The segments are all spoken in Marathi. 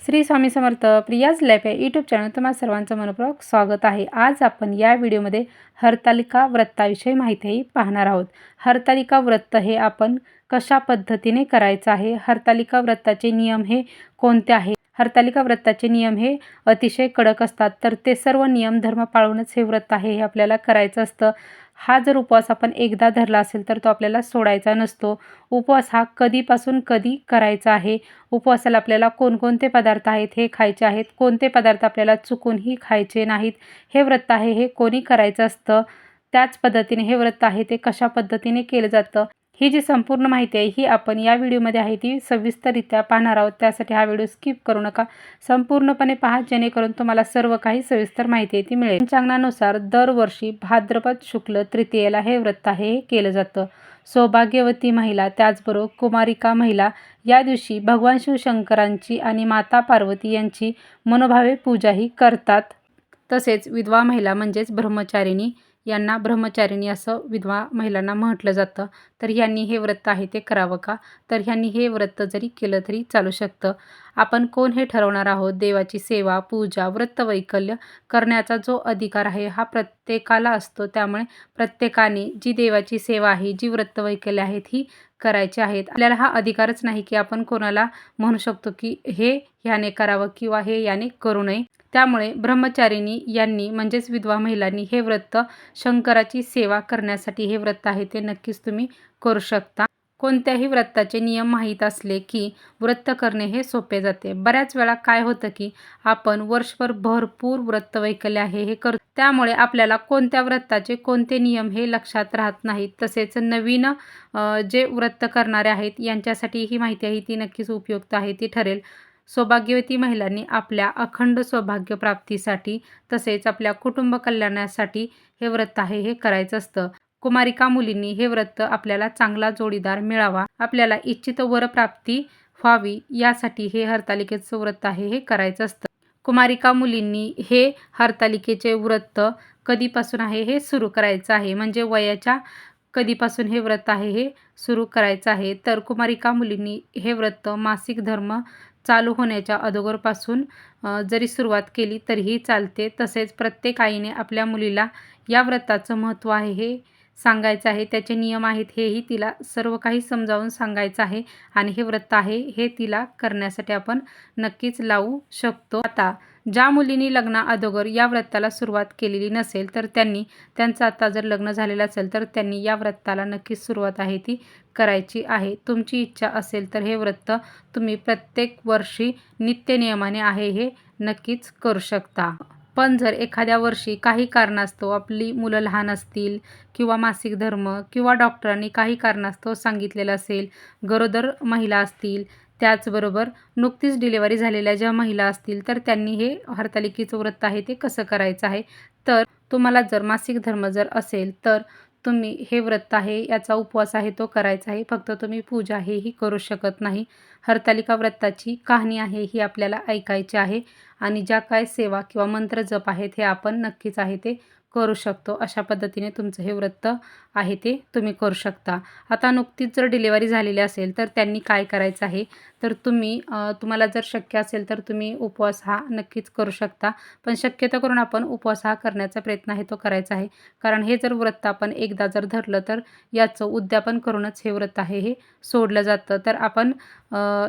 श्री स्वामी समर्थ प्रियाज लाईफ या यूट्यूब चॅनल तुम्हाला सर्वांचं मनपूर्वक स्वागत आहे. आज आपण या व्हिडिओमध्ये हरतालिका व्रताविषयी माहितीही पाहणार आहोत. हरतालिका व्रत हे आपण कशा पद्धतीने करायचं आहे? हरतालिका व्रताचे नियम हे कोणते आहे? हरतालिका व्रताचे नियम हे अतिशय कडक असतात तर ते सर्व नियम धर्म पाळूनच हे व्रत आहे हे आपल्याला करायचं असतं. हा जर उपवास आपण एकदा धरला असेल तर तो आपल्याला सोडायचा नसतो. उपवास हा कधीपासून कधी करायचा आहे? उपवासाला आपल्याला कोणकोणते पदार्थ आहेत हे खायचे आहेत? कोणते पदार्थ आपल्याला चुकूनही खायचे नाहीत? हे व्रत आहे हे कोणी करायचं असतं? त्याच पद्धतीने हे व्रत आहे ते कशा पद्धतीने केलं जातं? ही जी संपूर्ण माहिती आहे ही आपण या व्हिडिओमध्ये आहे ती सविस्तररित्या पाहणार आहोत. त्यासाठी हा व्हिडिओ स्किप करू नका. संपूर्णपणे पहा जेणेकरून तुम्हाला सर्व काही सविस्तर माहिती आहे ती मिळेल. पंचांगणानुसार दरवर्षी भाद्रपद शुक्ल तृतीयेला हे व्रत आहे हे केलं जातं. सौभाग्यवती महिला त्याचबरोबर कुमारिका महिला या दिवशी भगवान शिवशंकरांची आणि माता पार्वती यांची मनोभावे पूजाही करतात. तसेच विधवा महिला म्हणजेच ब्रह्मचारिणी यांना ब्रह्मचारिणी असं विधवा महिलांना म्हटलं जातं. तर ह्यांनी हे व्रत आहे ते करावं का? तर ह्यांनी हे व्रत जरी केलं तरी चालू शकतं. आपण कोण हे ठरवणार आहोत? देवाची सेवा पूजा व्रतवैकल्य करण्याचा जो अधिकार आहे हा प्रत्येकाला असतो. त्यामुळे प्रत्येकाने जी देवाची सेवा आहे जी व्रतवैकल्य आहेत ही करायची आहेत. आपल्याला हा अधिकारच नाही की आपण कोणाला म्हणू शकतो की हे ह्याने करावं किंवा हे याने करू नये. त्यामुळे ब्रह्मचारिणी यांनी म्हणजेच विधवा महिलांनी हे व्रत शंकराची सेवा करण्यासाठी हे व्रत आहे ते नक्कीच तुम्ही करू शकता. कोणत्याही व्रताचे नियम माहीत असले की व्रत करणे हे सोपे जाते. बऱ्याच वेळा काय होतं की आपण वर्षभर भरपूर व्रत वैकल्य आहे हे करतो. त्यामुळे आपल्याला कोणत्या व्रताचे कोणते नियम हे लक्षात राहत नाहीत. तसेच नवीन जे व्रत करणारे आहेत यांच्यासाठी ही माहिती आहे. ती नक्कीच उपयुक्त आहे. ती ठरेल. सौभाग्यवती महिलांनी आपल्या अखंड सौभाग्य प्राप्तीसाठी तसेच आपल्या कुटुंब कल्याणासाठी हे व्रत आहे हे करायचं असतं. कुमारिका मुलींनी हे व्रत आपल्याला चांगला जोडीदार मिळावा आपल्याला इच्छित वरप्राप्ती व्हावी यासाठी हे हरतालिकेचं व्रत आहे हे करायचं असतं. कुमारिका मुलींनी हे हरतालिकेचे व्रत कधीपासून आहे हे सुरू करायचं आहे. म्हणजे वयाच्या कधीपासून हे व्रत आहे हे सुरू करायचं आहे. तर कुमारिका मुलींनी हे व्रत मासिक धर्म चालू होण्याच्या अगोदरपासून जरी सुरुवात केली तरीही चालते. तसेच प्रत्येक आईने आपल्या मुलीला या व्रताचं महत्त्व आहे हे सांगायचं आहे. त्याचे नियम आहेत हेही तिला सर्व काही समजावून सांगायचं आहे आणि हे व्रत आहे हे तिला करण्यासाठी आपण नक्कीच लावू शकतो. आता ज्या मुलींनी लग्ना अगोदर या व्रताला सुरुवात केलेली नसेल तर त्यांनी त्यांचं आता जर लग्न झालेलं असेल तर त्यांनी या व्रताला नक्कीच सुरुवात आहे ती करायची आहे. तुमची इच्छा असेल तर हे व्रत तुम्ही प्रत्येक वर्षी नित्यनियमाने आहे हे नक्कीच करू शकता. पण जर एखाद्या वर्षी काही कारणास्तव आपली मुलं लहान असतील किंवा मासिक धर्म किंवा डॉक्टरांनी काही कारणास्तव सांगितलेलं असेल गरोदर महिला असतील त्याचबरोबर नुकतीच डिलेवरी झालेल्या ज्या महिला असतील तर त्यांनी हे हरतालिकेचं व्रत आहे ते कसं करायचं आहे? तर तुम्हाला जर मासिक धर्म जर असेल तर तुम्ही हे व्रत आहे याचा उपवास आहे तो करायचा आहे फक्त तुम्ही पूजा हेही करू शकत नाही. हरतालिका व्रताची कहाणी आहे ही आपल्याला ऐकायची आहे. आणि ज्या काय सेवा किंवा मंत्र जप आहेत हे आपण नक्कीच आहे ते करू शकतो. अशा पद्धतीने तुमचं हे व्रत आहे ते तुम्ही करू शकता. आता नुकतीच जर डिलेवरी झालेली असेल तर त्यांनी काय करायचं आहे? तर तुम्ही तुम्हाला जर शक्य असेल तर तुम्ही उपवास हा नक्कीच करू शकता. पण शक्यतो करून आपण उपवास हा करण्याचा प्रयत्न आहे तो करायचा आहे. कारण हे जर व्रत आपण एकदा जर धरलं तर याचं उद्यापन करूनच हे व्रत आहे हे सोडलं जातं. तर आपण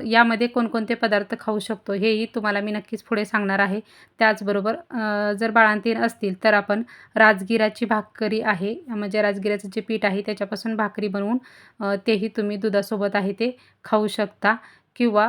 यामध्ये कोणकोणते पदार्थ खाऊ शकतो हेही तुम्हाला मी नक्कीच पुढे सांगणार आहे. त्याचबरोबर जर बाळांतीन असतील तर आपण राजगिराची भाकरी आहे. म्हणजे राजगिराचं जे पीठ आहे त्याच्यापासून भाकरी बनवून तेही तुम्ही दुधासोबत आहे ते खाऊ शकता. किंवा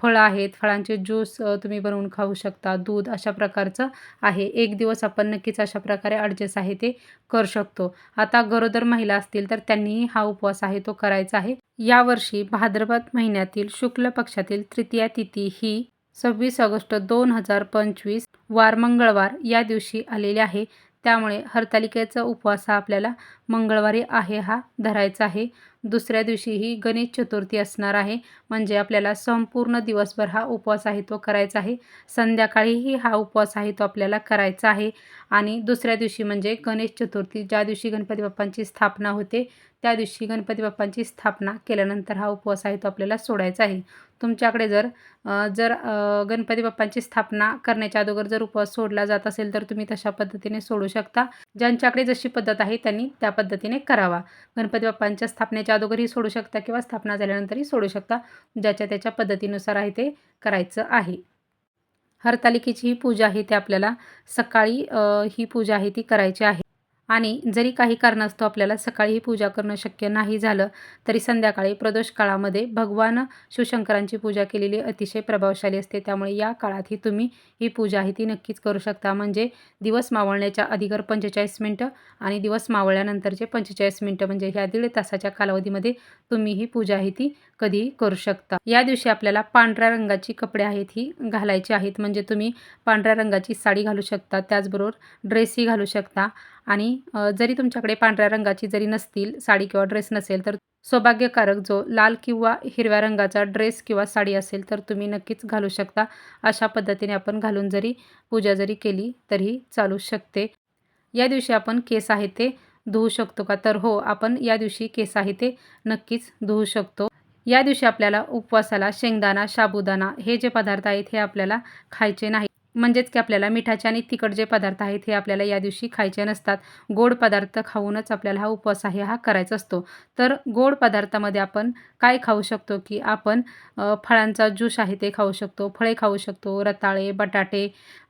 फळं आहेत फळांचे ज्यूस तुम्ही बनवून खाऊ शकता. दूध अशा प्रकारचं आहे. एक दिवस आपण नक्कीच अशा प्रकारे ॲडजस्ट आहे ते करू शकतो. आता गरोदर महिला असतील तर त्यांनीही हा उपवास आहे तो करायचा आहे. यावर्षी भाद्रपद महिन्यातील शुक्ल पक्षातील तृतीया तिथी ही सव्वीस ऑगस्ट दोन हजार पंचवीस वार मंगळवार या दिवशी आलेले आहे. त्यामुळे हरतालिकेचा उपवास हा आपल्याला मंगळवारी आहे हा धरायचा आहे. दुसऱ्या दिवशी ही गणेश चतुर्थी असणार आहे. म्हणजे आपल्याला संपूर्ण दिवसभर हा उपवास आहे तो करायचा आहे. संध्याकाळीही हा उपवास आहे तो आपल्याला करायचा आहे. आणि दुसऱ्या दिवशी म्हणजे गणेश चतुर्थी ज्या दिवशी गणपती बाप्पांची स्थापना होते त्या दिवशी गणपती बाप्पांची स्थापना केल्यानंतर हा उपवास आहे तो आपल्याला सोडायचा आहे. तुमच्याकडे जर जर गणपती बाप्पांची स्थापना करण्याच्या अगोदर जर उपवास सोडला जात असेल तर तुम्ही तशा पद्धतीने सोडू शकता. ज्यांच्याकडे जशी पद्धत आहे त्यांनी त्या पद्धतीने करावा. गणपती बाप्पांच्या स्थापनेच्या अगोदरही सोडू शकता किंवा स्थापना झाल्यानंतरही सोडू शकता. ज्याच्या त्याच्या पद्धतीनुसार आहे ते करायचं आहे. हरतालिकेची ही पूजा आहे ते आपल्याला सकाळी ही पूजा आहे ती करायची आहे. आणि जरी काही कारणास्तव आपल्याला सकाळी ही पूजा करणं शक्य नाही झालं तरी संध्याकाळी प्रदोष काळामध्ये भगवान शिवशंकरांची पूजा केलेली अतिशय प्रभावशाली असते. त्यामुळे या काळातही तुम्ही ही पूजा आहे ती नक्कीच करू शकता. म्हणजे दिवस मावळण्याच्या अधिकर पंचेचाळीस मिनटं आणि दिवस मावळल्यानंतरचे पंचेचाळीस मिनटं म्हणजे ह्या दीड तासाच्या कालावधीमध्ये तुम्ही ही पूजा आहे ती कधी करू शकता. या दिवशी आपल्याला पांढऱ्या रंगाची कपडे आहेत ही घालायची आहेत. म्हणजे तुम्ही पांढऱ्या रंगाची साडी घालू शकता त्याचबरोबर ड्रेसही घालू शकता. आणि जरी तुमच्याकडे पांढऱ्या रंगाची जरी नसतील साडी किंवा ड्रेस नसेल तर सौभाग्यकारक जो लाल किंवा हिरव्या रंगाचा ड्रेस किंवा साडी असेल तर तुम्ही नक्कीच घालू शकता. अशा पद्धतीने आपण घालून जरी पूजा जरी केली तरी चालू शकते. या दिवशी आपण केस आहे ते धुवू शकतो का? तर हो आपण या दिवशी केस आहे ते नक्कीच धुवू शकतो. या दिवशी आपल्याला उपवासाला शेंगदाणा साबुदाणा हे जे पदार्थ आहेत हे आपल्याला खायचे नाही. म्हणजेच की आपल्याला मिठाचे आणि तिखट जे पदार्थ आहेत हे आपल्याला या दिवशी खायचे नसतात. गोड पदार्थ खाऊनच आपल्याला हा उपवास आहे हा करायचा असतो. तर गोड पदार्थामध्ये आपण काय खाऊ शकतो की आपण फळांचा ज्यूस आहे ते खाऊ शकतो फळे खाऊ शकतो रताळे बटाटे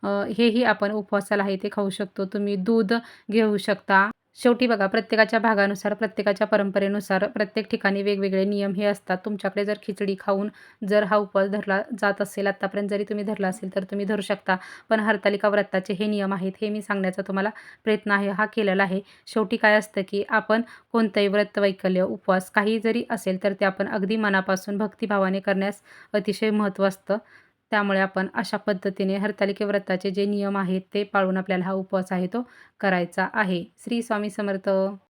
हेही आपण उपवासाला आहे ते खाऊ शकतो. तुम्ही दूध घेऊ शकता. शेवटी बघा प्रत्येकाच्या भागानुसार प्रत्येकाच्या परंपरेनुसार प्रत्येक ठिकाणी वेगवेगळे नियम हे असतात. तुमच्याकडे जर खिचडी खाऊन जर हा उपवास धरला जात असेल आत्तापर्यंत जरी तुम्ही धरला असेल तर तुम्ही धरू शकता. पण हरतालिका व्रताचे हे नियम आहेत हे मी सांगण्याचा तुम्हाला प्रयत्न आहे हा केलेला आहे. शेवटी काय असतं की आपण कोणतंही व्रत वैकल्य उपवास काही जरी असेल तर ते आपण अगदी मनापासून भक्तिभावाने करण्यास अतिशय महत्त्व असतं. त्यामुळे आपण अशा पद्धतीने हरतालिके व्रताचे जे नियम आहेत ते पाळून आपल्याला हा उपवास आहे तो करायचा आहे. श्री स्वामी समर्थ.